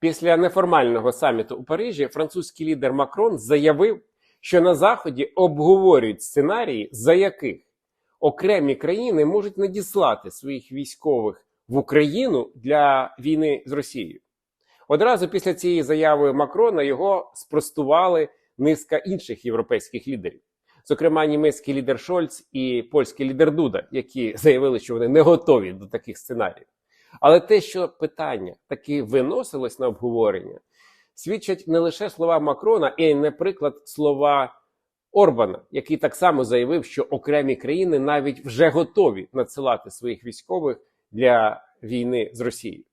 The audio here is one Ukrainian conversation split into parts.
Після неформального саміту у Парижі французький лідер Макрон заявив, що на Заході обговорюють сценарії, за яких окремі країни можуть надіслати своїх військових в Україну для війни з Росією. Одразу після цієї заяви Макрона його спростували низка інших європейських лідерів, зокрема німецький лідер Шольц і польський лідер Дуда, які заявили, що вони не готові до таких сценаріїв. Але те, що питання таки виносилось на обговорення, свідчать не лише слова Макрона, і, наприклад, слова Орбана, який так само заявив, що окремі країни навіть вже готові надсилати своїх військових для війни з Росією.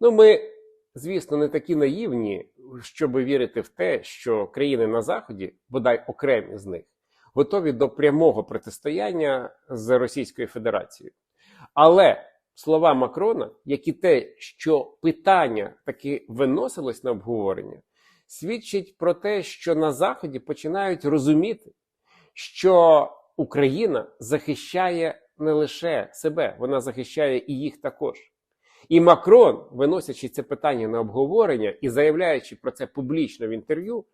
Ну, ми, звісно, не такі наївні, щоб вірити в те, що країни на Заході, бодай окремі з них, готові до прямого протистояння з Російською Федерацією. Але слова Макрона, як і те, що питання таки виносилось на обговорення, свідчить про те, що на Заході починають розуміти, що Україна захищає не лише себе, вона захищає і їх також. І Макрон, виносячи це питання на обговорення і заявляючи про це публічно в інтерв'ю,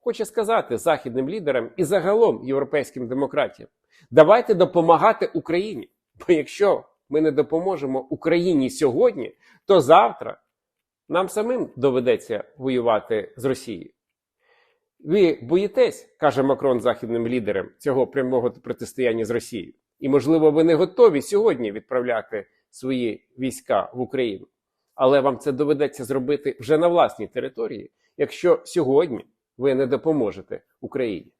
хоче сказати західним лідерам і загалом європейським демократіям: давайте допомагати Україні. Бо якщо ми не допоможемо Україні сьогодні, то завтра нам самим доведеться воювати з Росією. Ви боїтесь, каже Макрон західним лідерам, цього прямого протистояння з Росією. І, можливо, ви не готові сьогодні відправляти свої війська в Україну. Але вам це доведеться зробити вже на власній території, якщо сьогодні ви не допоможете Україні.